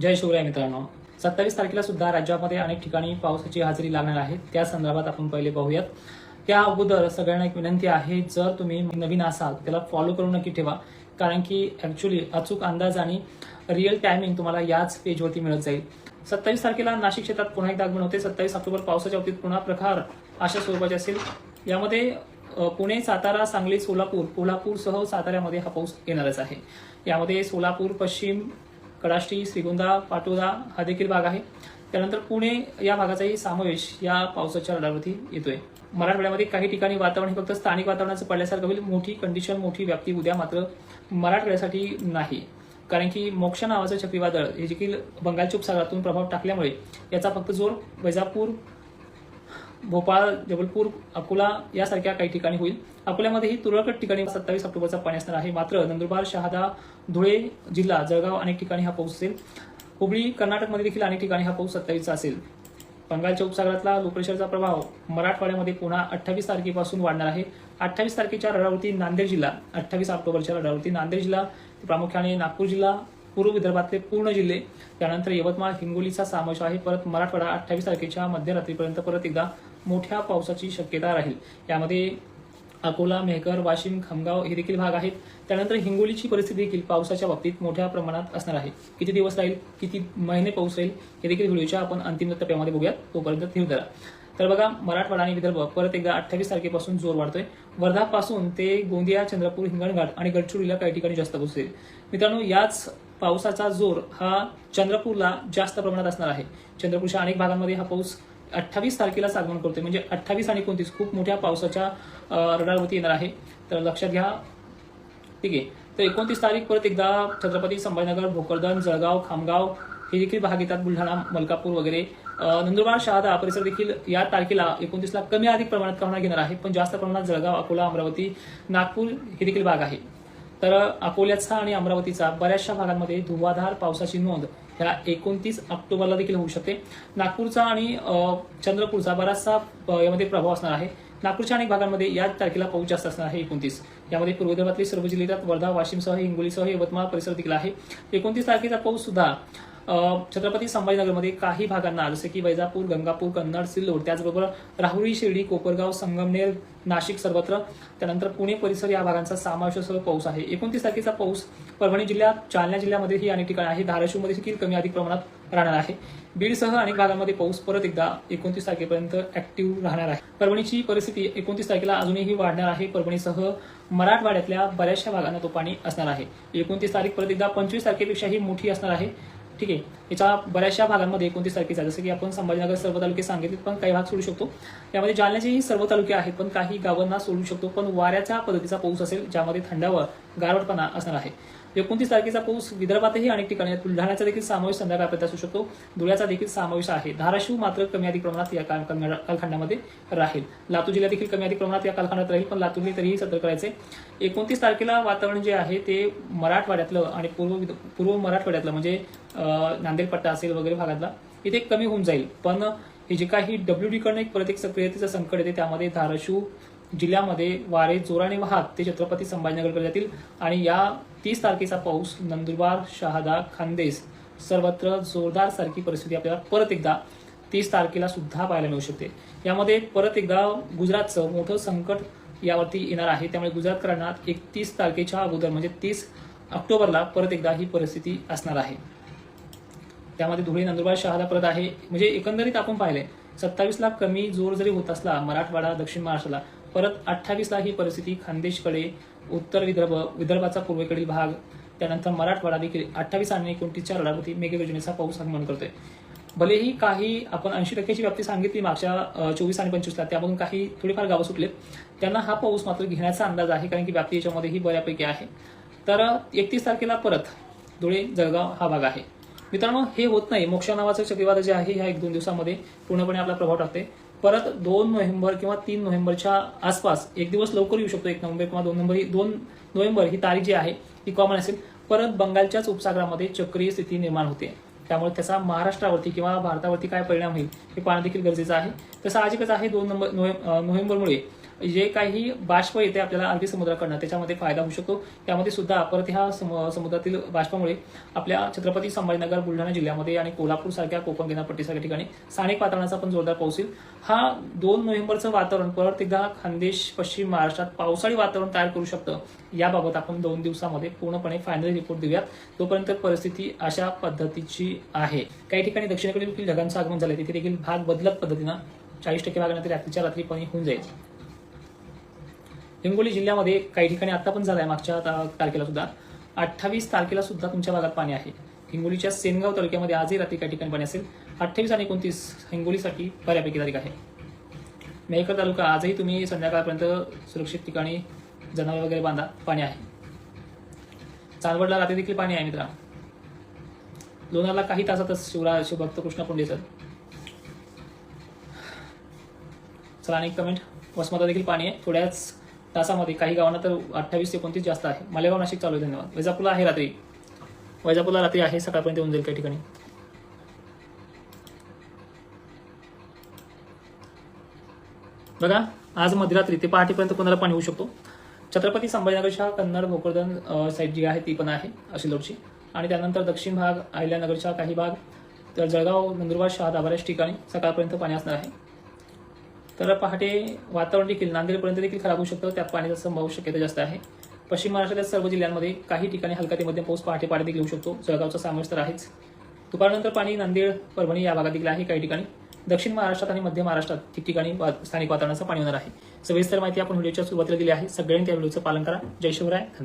जय शिवराय मित्रांनो. सत्तावीस तारखेला सुद्धा राज्यामध्ये अनेक ठिकाणी पावसाची हजेरी लागणार आहे. त्या संदर्भात आपण पहिले पाहूयात. त्या अगोदर सगळ्यांना एक विनंती आहे जर तुम्ही नवीन असाल त्याला फॉलो करून नक्की ठेवा. कारण की ऍक्च्युली अचूक अंदाज आणि रिअल टायमिंग तुम्हाला याच पेजवरती मिळत जाईल. सत्तावीस तारखेला नाशिक क्षेत्रात पुन्हा एकदा आगमन होते. सत्तावीस ऑक्टोबर पावसाच्या बाबतीत पुन्हा प्रकार अशा स्वरूपाचे असेल. यामध्ये पुणे सातारा सांगली सोलापूर कोल्हापूरसह साताऱ्यामध्ये हा पाऊस येणारच आहे. यामध्ये सोलापूर पश्चिम कडाष्टी श्रीगोंदा पाटोदा हा देखील भाग आहे. त्यानंतर पुणे या भागाचाही समावेश या पावसाच्या रडारवरती येतोय. मराठवाड्यामध्ये काही ठिकाणी वातावरण हे फक्त स्थानिक वातावरणाचं पडल्यासारखं होईल. मोठी कंडिशन मोठी व्याप्ती उद्या मात्र मराठवाड्यासाठी नाही. कारण की मोक्ष नावाचं चक्रीवादळ हे देखील बंगालच्या उपसागरातून प्रभाव टाकल्यामुळे याचा फक्त जोर वैजापूर भोपाळ जबलपूर अकोला यासारख्या काही ठिकाणी होईल. अकोल्यामध्येही तुरळक ठिकाणी सत्तावीस ऑक्टोबरचा पाणी असणार आहे. मात्र नंदुरबार शहादा धुळे जिल्हा जळगाव अनेक ठिकाणी हा पाऊस असेल. हुबळी कर्नाटकमध्ये देखील अनेक ठिकाणी हा पाऊस सत्तावीसचा असेल. बंगालच्या उपसागरातला लोप्रेशरचा प्रभाव मराठवाड्यामध्ये पुन्हा अठ्ठावीस तारखेपासून वाढणार आहे. अठ्ठावीस तारखेच्या रडावरती नांदेड जिल्हा अठ्ठावीस ऑक्टोबरच्या रडावरती नांदेड जिल्हा प्रामुख्याने नागपूर जिल्हा पूर्व विदर्भातले पूर्ण जिल्हे. त्यानंतर यवतमाळ हिंगोलीचा समावेश आहे. परत मराठवाडा अठ्ठावीस तारखेच्या मध्यरात्रीपर्यंत परत एकदा मोठ्या पावसाची शक्यता राहील. यामध्ये अकोला मेहकर वाशिम खामगाव हे देखील भाग आहेत. त्यानंतर हिंगोलीची परिस्थिती देखील पावसाच्या बाबतीत मोठ्या प्रमाणात असणार आहे. किती दिवस राहील किती महिने पाऊस राहील हे देखील व्हिडिओच्या आपण अंतिम टप्प्यामध्ये बघूयात. तोपर्यंत धीर धरा. तर बघा मराठवाडा आणि विदर्भ परत एकदा अठ्ठावीस तारखेपासून जोर वाढतोय. वर्धापासून ते गोंदिया चंद्रपूर हिंगणघाट आणि गडचिरोलीला काही ठिकाणी जास्त पोहोचेल मित्रांनो याच पावसाचा जोर हा चंद्रपूरला जास्त प्रमाणात असणार आहे. चंद्रपूरच्या अनेक भागांमध्ये हा पाऊस अठ्ठावीस तारखेलाच आगमन करतोय. म्हणजे अठ्ठावीस आणि एकोणतीस खूप मोठ्या पावसाच्या रडारवरती येणार आहे. तर लक्षात घ्या. ठीक आहे. तर एकोणतीस तारीख परत एकदा छत्रपती संभाजीनगर भोकरदन जळगाव खामगाव हे देखील भाग येतात बुलढाणा मलकापूर वगैरे. नंदुरबार शहादा परिसर देखील या तारखेला एकोणतीसला कमी अधिक प्रमाणात प्रमाणात घेणार आहे पण जास्त प्रमाणात जळगाव अकोला अमरावती नागपूर हे देखील भाग आहे. तर अकोल्याचा आणि अमरावतीचा बऱ्याचशा भागांमध्ये धुवाधार पावसाची नोंद ह्या एकोणतीस ऑक्टोबरला देखील होऊ शकते. नागपूरचा आणि चंद्रपूरचा बराचसा यामध्ये प्रभाव असणार आहे. नागपूरच्या अनेक भागांमध्ये याच तारखेला पाऊस जास्त असणार आहे एकोणतीस. यामध्ये पूर्व विदर्भातले सर्व जिल्ह्यात वर्धा वाशिमसह हिंगोलीसह यवतमाळ परिसर देखील आहे. एकोणतीस तारखेचा पाऊस सुद्धा छत्रपती संभाजीनगरमध्ये काही भागांना जसे की वैजापूर गंगापूर कन्नड सिल्लोड त्याचबरोबर राहुरी शिर्डी कोपरगाव संगमनेर नाशिक सर्वत्र त्यानंतर पुणे परिसर या भागांचा समावेशासह पाऊस आहे. एकोणतीस तारखेचा पाऊस परभणी जिल्ह्यात जालना जिल्ह्यामध्येही अनेक ठिकाणी आहे. धाराशिवमध्ये देखील कमी अधिक प्रमाणात राहणार आहे. बीडसह अनेक भागांमध्ये पाऊस परत एकदा एकोणतीस तारखेपर्यंत ऍक्टिव्ह राहणार आहे. परभणीची परिस्थिती एकोणतीस तारखेला अजूनही वाढणार आहे. परभणीसह मराठवाड्यातल्या बऱ्याचशा भागांना तो पाणी असणार आहे. एकोणतीस तारीख परत एकदा पंचवीस तारखेपेक्षाही मोठी असणार आहे. ठीक आहे. याच्या बऱ्याचशा भागांमध्ये एकोणतीस तारखेचा जसं की आपण संभाजीनगर सर्व तालुके सांगितले पण काही भाग सोडू शकतो. यामध्ये जालन्याचेही सर्व तालुके आहेत पण काही गावांना सोडू शकतो. पण वाऱ्याच्या पद्धतीचा पाऊस असेल ज्यामध्ये थंडावर गारवटपणा असणार आहे. एकोणतीस तारखेचा पाऊस विदर्भातही अनेक ठिकाणी आहे. बुलढाण्याचा देखील समावेश संध्याकाळपर्यंत असू शकतो. धुळ्याचा देखील समावेश आहे. धाराशिव मात्र कमी अधिक प्रमाणात या कालखंडामध्ये राहील. लातूर जिल्ह्यात देखील कमी अधिक प्रमाणात या कालखंडात राहील पण लातूरने तरीही सतर्क करायचे एकोणतीस तारखेला वातावरण जे आहे ते मराठवाड्यातलं आणि पूर्व विद- पूर्व मराठवाड्यातलं म्हणजे नांदेड पट्टा असेल वगैरे भागातला इथे कमी होऊन जाईल. पण हे जे काही डब्ल्यू डीकडनं एक परत एक सक्रियतेचं संकट येते त्यामध्ये धाराशिव जिल्ह्यामध्ये वारे जोराने वाहत ते छत्रपती संभाजीनगरकडे जातील. आणि या तीस तारखेचा पाऊस नंदुरबार शहादा खानदेश सर्वत्र जोरदार सारखी परिस्थिती आपल्याला परत एकदा तीस तारखेला सुद्धा पाहायला मिळू शकते. यामध्ये परत एकदा गुजरातचं मोठं संकट यावरती येणार आहे. त्यामुळे गुजरातकरांना एकतीस तारखेच्या अगोदर म्हणजे तीस ऑक्टोबरला परत एकदा ही परिस्थिती असणार आहे. त्यामध्ये धुळे नंदुरबार शहादा परत आहे. म्हणजे एकंदरीत आपण पाहिले सत्तावीसला कमी जोर जरी होत असला मराठवाडा दक्षिण महाराष्ट्राला परत अठ्ठावीसला ही परिस्थिती खानदेशकडे उत्तर विदर्भ विदर्भाचा पूर्वेकडील भाग त्यानंतर मराठवाडा देखील अठ्ठावीस आणि एकोणतीसच्या रडावरती मेघगर्जनेचा पाऊस आगमन करतोय भलेही काही आपण ऐंशी टक्क्याची व्याप्ती सांगितली मागच्या चोवीस आणि पंचवीसला त्यामधून काही थोडीफार गावं सुटलेत. त्यांना हा पाऊस मात्र घेण्याचा अंदाज आहे कारण की व्याप्ती याच्यामध्येही बऱ्यापैकी आहे. तर एकतीस तारखेला परत धुळे जळगाव हा भाग आहे. मित्रांनो हे होत नाही. मोक्ष नावाचं चक्रीवाद जे आहे ह्या एक दोन दिवसामध्ये पूर्णपणे आपला प्रभाव टाकते. परत दोन नोव्हेंबर किंवा तीन नोव्हेंबरच्या आसपास एक दिवस लवकर येऊ शकतो एक नोव्हेंबर किंवा दोन नोव्हेंबर ही दोन नोव्हेंबर ही तारीख जी आहे ती कॉमन असेल. परत बंगालच्याच उपसागरामध्ये चक्रीय स्थिती निर्माण होते. त्यामुळे त्याचा महाराष्ट्रावरती किंवा भारतावरती काय परिणाम होईल हे पाहणं देखील गरजेचं आहे. तर साहजिकच आहे दोन नंबर नोव्हे- नोव्हेंबरमुळे. जे काही बाष्प येते आपल्याला अरबी समुद्राकडनं त्याच्यामध्ये फायदा होऊ शकतो. त्यामध्ये सुद्धा परत ह्या सम- समुद्रातील बाष्पामुळे आपल्या छत्रपती संभाजीनगर बुलढाणा जिल्ह्यामध्ये आणि कोल्हापूर सारख्या कोकण किनारपट्टीसारख्या ठिकाणी स्थानिक वातावरणाचा पण जोरदार पाऊस येईल. हा दोन नोव्हेंबरचं वातावरण परत एकदा खानदेश पश्चिम महाराष्ट्रात पावसाळी वातावरण तयार करू शकतं. याबाबत आपण दोन दिवसामध्ये पूर्णपणे फायनल रिपोर्ट देऊयात. तोपर्यंत परिस्थिती अशा पद्धतीची आहे. काही ठिकाणी दक्षिणेकडील ढगांचं आगमन झालं तिथे देखील भाग बदलत पद्धतीनं चाळीस टक्के भागानंतर रात्रीच्या रात्री पाणी होऊन जाईल. हिंगोली जिल्ह्यामध्ये काही ठिकाणी आता पण झालाय मागच्या तारखेला सुद्धा. अठ्ठावीस तारखेला सुद्धा तुमच्या भागात पाणी आहे. हिंगोलीच्या सेनगाव तालुक्यामध्ये आजही रात्री काही ठिकाणी पाणी असेल. अठ्ठावीस आणि एकोणतीस हिंगोलीसाठी बऱ्यापैकी तारीख आहे. मेहकर तालुका आजही तुम्ही संध्याकाळपर्यंत सुरक्षित ठिकाणी जनावर वगैरे बांधा पाणी आहे. चांदवडला रात्री देखील पाणी आहे मित्रा. लोणारला काही तासातच शिवराज शिवभक्त कृष्ण पुंडेचं चला आणि कमेंट वसमतला देखील पाणी आहे. थोड्याच तासामध्ये. काही गावांना तर अठ्ठावीस ते एकोणतीस जास्त आहे. मालेगाव नाशिक चालू आहे. धन्यवाद. वैजापूरला आहे रात्री. वैजापूरला रात्री आहे. सकाळपर्यंत येऊन जाईल काही ठिकाणी. बघा आज मध्यरात्री ते पहाटेपर्यंत कोणाला पाणी होऊ शकतो? छत्रपती संभाजीनगरच्या कन्नड भोकरदन साईड जी आहे ती पण आहे असिलोडची आणि त्यानंतर दक्षिण भाग अहिल्यानगरच्या काही भाग तर जळगाव नंदुरबार शहा दाबऱ्याच ठिकाणी सकाळपर्यंत पाणी असणार आहे. तर पहाटे वातावरण देखील नांदेडपर्यंत देखील खराब होऊ शकतं. त्यात पाण्याचा संभाव्य शक्यता जास्त आहे. पश्चिम महाराष्ट्रातील सर्व जिल्ह्यांमध्ये काही ठिकाणी हलका ते मध्यम पाऊस पहाटे पाणी देखील होऊ शकतो. जळगावचा समावेश तर आहेच. दुपारनंतर पाणी नांदेड परभणी या भागात देखील आहे काही ठिकाणी. दक्षिण महाराष्ट्रात आणि मध्य महाराष्ट्रात ठिकठिकाणी वा- स्थानिक वातावरणाचं पाणी होणार आहे. सविस्तर माहिती आपण व्हिडिओच्या सुरुवातीला दिली आहे. सगळ्यांनी त्या व्हिडिओचं पालन करा. जय शिवराय.